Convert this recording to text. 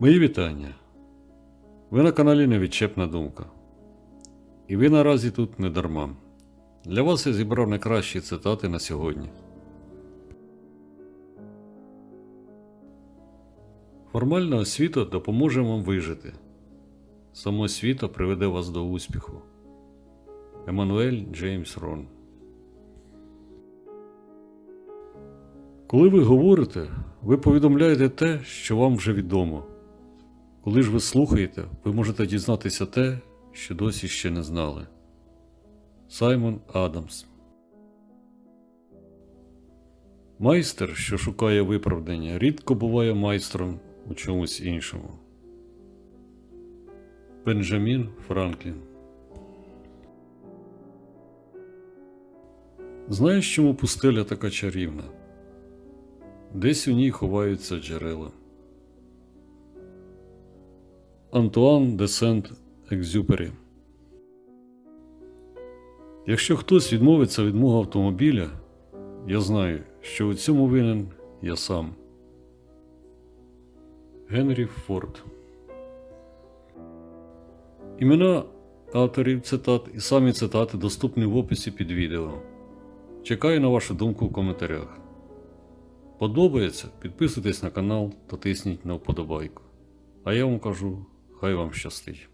Мої вітання. Ви на каналі Невідчепна Думка. І ви наразі тут не дарма. Для вас я зібрав найкращі цитати на сьогодні. Формальна освіта допоможе вам вижити. Самоосвіта приведе вас до успіху. Еммануель Джеймс Рон. Коли ви говорите, ви повідомляєте те, що вам вже відомо. Коли ж ви слухаєте, ви можете дізнатися те, що досі ще не знали. Саймон Адамс Майстер, що шукає виправдання, рідко буває майстром у чомусь іншому. Бенджамін Франклін Знаєш, чому пустеля така чарівна? Десь у ній ховаються джерела. Антуан де Сент Екзюпері Якщо хтось відмовиться від мого автомобіля, я знаю, що у цьому винен я сам. Генрі Форд Імена авторів цитат і самі цитати доступні в описі під відео. Чекаю на вашу думку в коментарях. Подобається? Підписуйтесь на канал та тисніть на вподобайку. А я вам кажу, хай вам щастить.